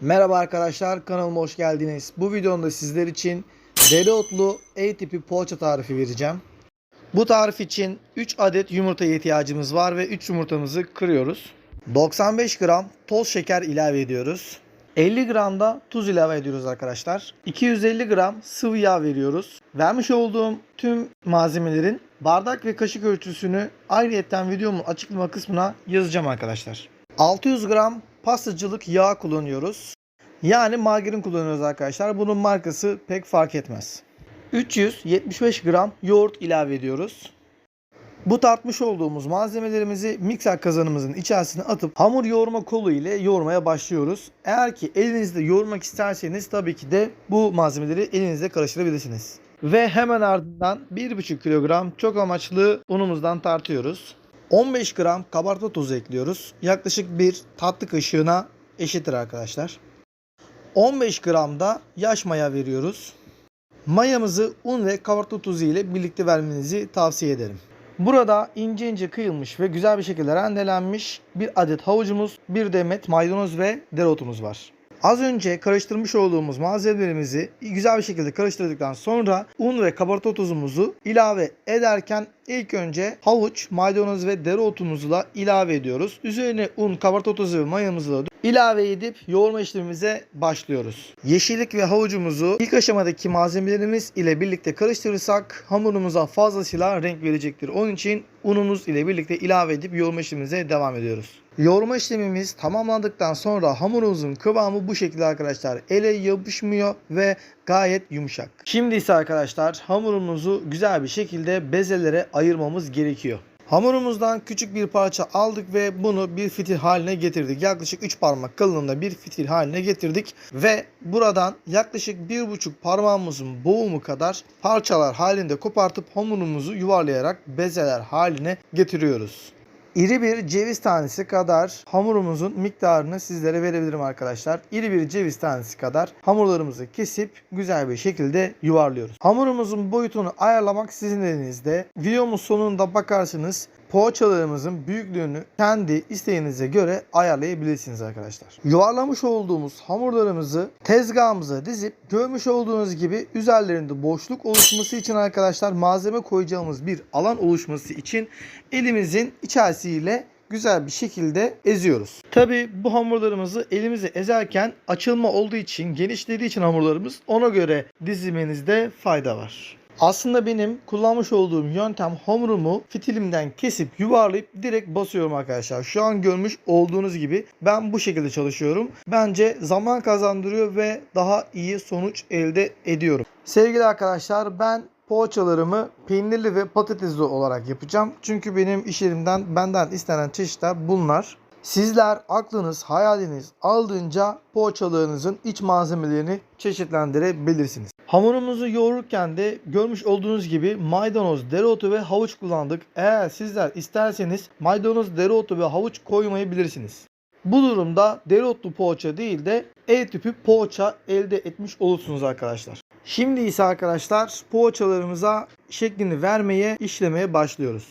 Merhaba arkadaşlar kanalıma hoş geldiniz. Bu videomda sizler için dereotlu E tipi poğaça tarifi vereceğim. Bu tarif için 3 adet yumurtaya ihtiyacımız var ve 3 yumurtamızı kırıyoruz. 95 gram toz şeker ilave ediyoruz. 50 gram da tuz ilave ediyoruz arkadaşlar. 250 gram sıvı yağ veriyoruz. Vermiş olduğum tüm malzemelerin bardak ve kaşık ölçüsünü ayrıyetten videomun açıklama kısmına yazacağım arkadaşlar. 600 gram pastacılık yağ kullanıyoruz. Yani margarin kullanıyoruz arkadaşlar. Bunun markası pek fark etmez. 375 gram yoğurt ilave ediyoruz. Bu tartmış olduğumuz malzemelerimizi mikser kazanımızın içerisine atıp hamur yoğurma kolu ile yoğurmaya başlıyoruz. Eğer ki elinizde yoğurmak isterseniz tabii ki de bu malzemeleri elinizde karıştırabilirsiniz. Ve hemen ardından 1,5 kilogram çok amaçlı unumuzdan tartıyoruz. 15 gram kabartma tozu ekliyoruz. Yaklaşık bir tatlı kaşığına eşittir arkadaşlar. 15 gram da yaş maya veriyoruz. Mayamızı un ve kabartma tozu ile birlikte vermenizi tavsiye ederim. Burada ince ince kıyılmış ve güzel bir şekilde rendelenmiş bir adet havucumuz, bir demet maydanoz ve dereotumuz var. Az önce karıştırmış olduğumuz malzemelerimizi güzel bir şekilde karıştırdıktan sonra un ve kabartma tozumuzu ilave ederken ilk önce havuç, maydanoz ve dereotumuzu ilave ediyoruz. Üzerine un, kabartma tozu ve mayamızı da ilave edip yoğurma işlemimize başlıyoruz. Yeşillik ve havucumuzu ilk aşamadaki malzemelerimiz ile birlikte karıştırırsak hamurumuza fazlasıyla renk verecektir. Onun için unumuz ile birlikte ilave edip yoğurma işlemimize devam ediyoruz. Yoğurma işlemimiz tamamlandıktan sonra hamurumuzun kıvamı bu şekilde arkadaşlar. Ele yapışmıyor ve gayet yumuşak. Şimdi ise arkadaşlar hamurumuzu güzel bir şekilde bezelere ayırmamız gerekiyor. Hamurumuzdan küçük bir parça aldık ve bunu bir fitil haline getirdik. Yaklaşık 3 parmak kalınlığında bir fitil haline getirdik ve buradan yaklaşık 1,5 parmağımızın boğumu kadar parçalar halinde kopartıp hamurumuzu yuvarlayarak bezeler haline getiriyoruz. İri bir ceviz tanesi kadar hamurumuzun miktarını sizlere verebilirim arkadaşlar. İri bir ceviz tanesi kadar hamurlarımızı kesip güzel bir şekilde yuvarlıyoruz. Hamurumuzun boyutunu ayarlamak sizin elinizde. Videomun sonunda bakarsınız poğaçalarımızın büyüklüğünü kendi isteğinize göre ayarlayabilirsiniz arkadaşlar. Yuvarlamış olduğumuz hamurlarımızı tezgahımıza dizip görmüş olduğunuz gibi üzerlerinde boşluk oluşması için arkadaşlar malzeme koyacağımız bir alan oluşması için elimizin içerisiyle güzel bir şekilde eziyoruz. Tabi bu hamurlarımızı elimize ezerken açılma olduğu için genişlediği için hamurlarımız ona göre dizimenizde fayda var. Aslında benim kullanmış olduğum yöntem hamurumu fitilimden kesip yuvarlayıp direkt basıyorum arkadaşlar. Şu an görmüş olduğunuz gibi ben bu şekilde çalışıyorum. Bence zaman kazandırıyor ve daha iyi sonuç elde ediyorum. Sevgili arkadaşlar ben poğaçalarımı peynirli ve patatesli olarak yapacağım. Çünkü benim iş yerimden benden istenen çeşitler bunlar. Sizler aklınız, hayaliniz aldığınca poğaçalarınızın iç malzemelerini çeşitlendirebilirsiniz. Hamurumuzu yoğururken de görmüş olduğunuz gibi maydanoz, dereotu ve havuç kullandık. Eğer sizler isterseniz maydanoz, dereotu ve havuç koymayabilirsiniz. Bu durumda dereotlu poğaça değil de E tipi poğaça elde etmiş olursunuz arkadaşlar. Şimdi ise arkadaşlar poğaçalarımıza şeklini vermeye, işlemeye başlıyoruz.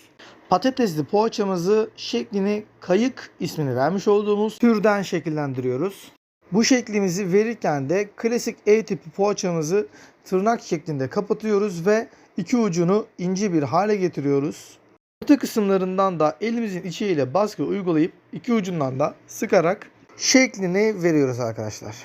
Patatesli poğaçamızı şeklini kayık ismini vermiş olduğumuz türden şekillendiriyoruz. Bu şeklimizi verirken de klasik E tipi poğaçamızı tırnak şeklinde kapatıyoruz ve iki ucunu ince bir hale getiriyoruz. Orta kısımlarından da elimizin içiyle baskı uygulayıp iki ucundan da sıkarak şeklini veriyoruz arkadaşlar.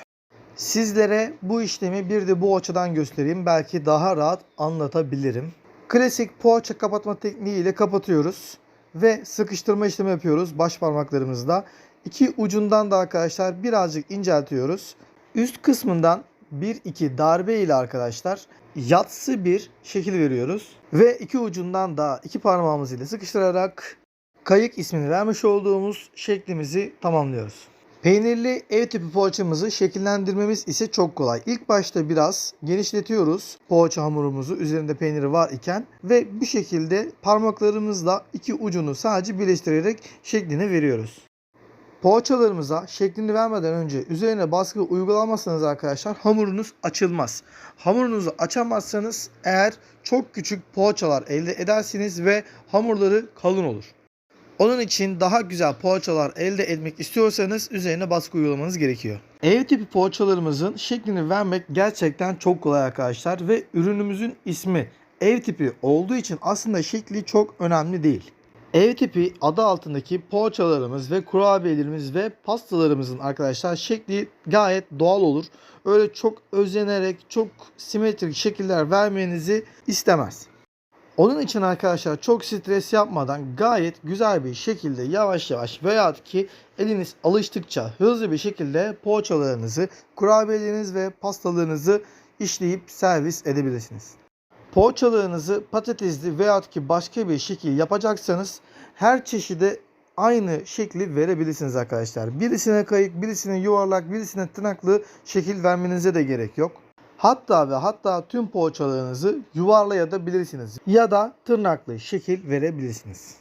Sizlere bu işlemi bir de bu açıdan göstereyim. Belki daha rahat anlatabilirim. Klasik poğaça kapatma tekniğiyle kapatıyoruz ve sıkıştırma işlemi yapıyoruz baş parmaklarımızla. İki ucundan da arkadaşlar birazcık inceltiyoruz. Üst kısmından 1-2 darbe ile arkadaşlar yatsı bir şekil veriyoruz. Ve iki ucundan da iki parmağımız ile sıkıştırarak kayık ismini vermiş olduğumuz şeklimizi tamamlıyoruz. Peynirli ev tipi poğaçamızı şekillendirmemiz ise çok kolay. İlk başta biraz genişletiyoruz poğaça hamurumuzu üzerinde peyniri var iken ve bu şekilde parmaklarımızla iki ucunu sadece birleştirerek şeklini veriyoruz. Poğaçalarımıza şeklini vermeden önce üzerine baskı uygulamazsanız arkadaşlar hamurunuz açılmaz. Hamurunuzu açamazsanız eğer çok küçük poğaçalar elde edersiniz ve hamurları kalın olur. Onun için daha güzel poğaçalar elde etmek istiyorsanız üzerine baskı uygulamanız gerekiyor. Ev tipi poğaçalarımızın şeklini vermek gerçekten çok kolay arkadaşlar ve ürünümüzün ismi ev tipi olduğu için aslında şekli çok önemli değil. Ev tipi adı altındaki poğaçalarımız ve kurabiyelerimiz ve pastalarımızın arkadaşlar şekli gayet doğal olur. Öyle çok özenerek çok simetrik şekiller vermenizi istemez. Onun için arkadaşlar çok stres yapmadan gayet güzel bir şekilde yavaş yavaş veya ki eliniz alıştıkça hızlı bir şekilde poğaçalarınızı, kurabiyeleriniz ve pastalarınızı işleyip servis edebilirsiniz. Poğaçalarınızı patatesli veya ki başka bir şekil yapacaksanız her çeşide aynı şekli verebilirsiniz arkadaşlar. Birisine kayık, birisine yuvarlak, birisine tırnaklı şekil vermenize de gerek yok. Hatta ve hatta tüm poğaçalarınızı yuvarlayabilirsiniz ya da tırnaklı şekil verebilirsiniz.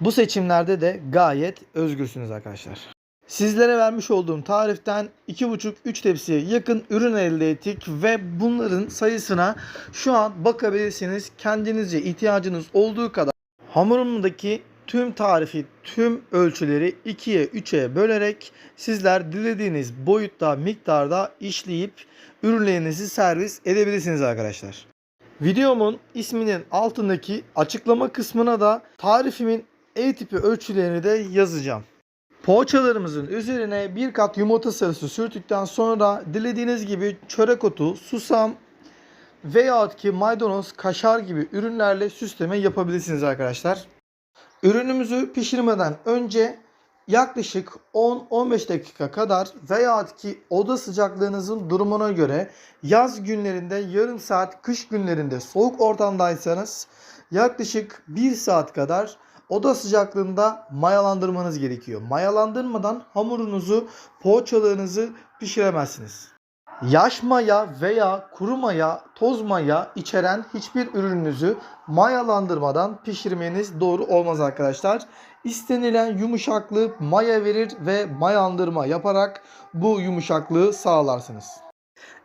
Bu seçimlerde de gayet özgürsünüz arkadaşlar. Sizlere vermiş olduğum tariften 2,5-3 tepsiye yakın ürün elde ettik ve bunların sayısına şu an bakabilirsiniz. Kendinizce ihtiyacınız olduğu kadar hamurumdaki tüm tarifi, tüm ölçüleri 2'ye 3'e bölerek sizler dilediğiniz boyutta, miktarda işleyip ürünlerinizi servis edebilirsiniz arkadaşlar. Videomun isminin altındaki açıklama kısmına da tarifimin ev tipi ölçülerini de yazacağım. Poğaçalarımızın üzerine bir kat yumurta sarısı sürttükten sonra dilediğiniz gibi çörek otu, susam veyahut ki maydanoz, kaşar gibi ürünlerle süsleme yapabilirsiniz arkadaşlar. Ürünümüzü pişirmeden önce yaklaşık 10-15 dakika kadar veyahut ki oda sıcaklığınızın durumuna göre yaz günlerinde yarım saat, kış günlerinde soğuk ortamdaysanız yaklaşık 1 saat kadar oda sıcaklığında mayalandırmanız gerekiyor. Mayalandırmadan hamurunuzu, poğaçalarınızı pişiremezsiniz. Yaş maya veya kuru maya, toz maya içeren hiçbir ürününüzü mayalandırmadan pişirmeniz doğru olmaz arkadaşlar. İstenilen yumuşaklığı maya verir ve mayalandırma yaparak bu yumuşaklığı sağlarsınız.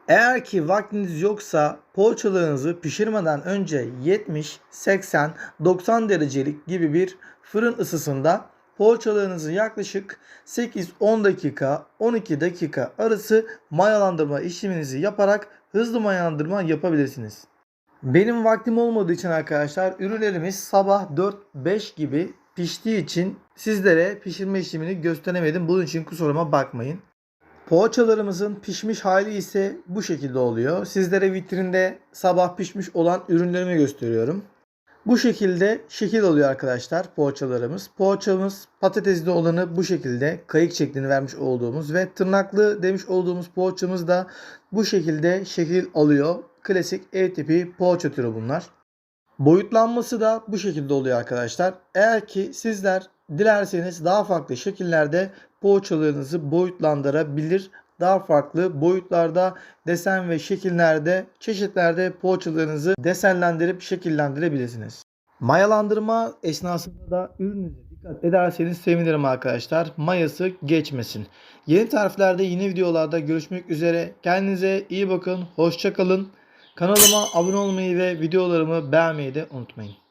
Eğer ki vaktiniz yoksa poğaçalarınızı pişirmeden önce 70, 80, 90 derecelik gibi bir fırın ısısında poğaçalarınızı yaklaşık 8-10 dakika, 12 dakika arası mayalandırma işleminizi yaparak hızlı mayalandırma yapabilirsiniz. Benim vaktim olmadığı için arkadaşlar ürünlerimiz sabah 4-5 gibi piştiği için sizlere pişirme işlemini gösteremedim. Bunun için kusuruma bakmayın. Poğaçalarımızın pişmiş hali ise bu şekilde oluyor. Sizlere vitrinde sabah pişmiş olan ürünlerimi gösteriyorum. Bu şekilde şekil oluyor arkadaşlar poğaçalarımız. Poğaçamız patatesli olanı bu şekilde kayık şeklini vermiş olduğumuz ve tırnaklı demiş olduğumuz poğaçamız da bu şekilde şekil alıyor. Klasik ev tipi poğaça türü bunlar. Boyutlanması da bu şekilde oluyor arkadaşlar. Eğer ki sizler dilerseniz daha farklı şekillerde poğaçalarınızı boyutlandırabilir. Daha farklı boyutlarda desen ve şekillerde çeşitlerde poğaçalarınızı desenlendirip şekillendirebilirsiniz. Mayalandırma esnasında da ürününüze dikkat ederseniz sevinirim arkadaşlar. Mayası geçmesin. Yeni tariflerde yeni videolarda görüşmek üzere. Kendinize iyi bakın. Hoşça kalın. Kanalıma abone olmayı ve videolarımı beğenmeyi de unutmayın.